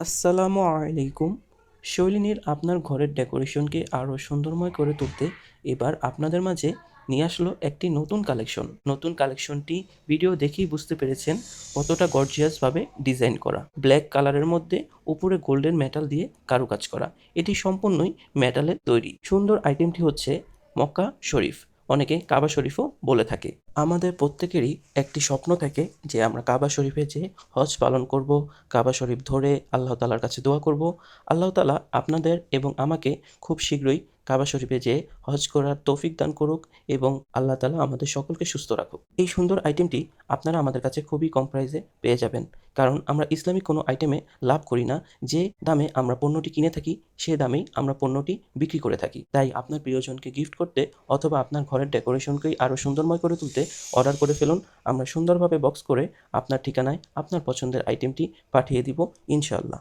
আসসালামু আলাইকুম। শৈলিনীর আপনার ঘরের ডেকোরেশনকে আরও সুন্দরময় করে তুলতে এবার আপনাদের মাঝে নিয়ে আসলো একটি নতুন কালেকশন। নতুন কালেকশনটি ভিডিও দেখেই বুঝতে পেরেছেন কতটা গর্জিয়াসভাবে ডিজাইন করা। ব্ল্যাক কালারের মধ্যে উপরে গোল্ডেন মেটাল দিয়ে কারুকাজ করা। এটি সম্পূর্ণই মেটালের তৈরি। সুন্দর আইটেমটি হচ্ছে মক্কা শরীফ। অনেকে কাবা শরীফও বলে থাকে। আমাদের প্রত্যেকেরই একটি স্বপ্ন থাকে যে আমরা কাবা শরীফে যে হজ পালন করব, কাবা শরীফ ধরে আল্লাহ তালার কাছে দোয়া করব। আল্লাহ তালা আপনাদের এবং আমাকে খুব শীঘ্রই কাবা শরীফে যেয়ে হজ করার তৌফিক দান করুক এবং আল্লাহ তালা আমাদের সকলকে সুস্থ রাখুক। এই সুন্দর আইটেমটি আপনারা আমাদের কাছে খুবই কম প্রাইসে পেয়ে যাবেন। কারণ আমরা ইসলামিক কোনো আইটেমে লাভ করি না। যে দামে আমরা পণ্যটি কিনে থাকি, সে দামেই আমরা পণ্যটি বিক্রি করে থাকি। তাই আপনার প্রিয়জনকে গিফট করতে অথবা আপনার ঘরের ডেকোরেশনকেই আরও সুন্দরময় করে তুলতে অর্ডার করে ফেলুন। আমরা সুন্দরভাবে বক্স করে আপনার ঠিকানায় আপনার পছন্দের আইটেমটি পাঠিয়ে দিব ইনশাল্লাহ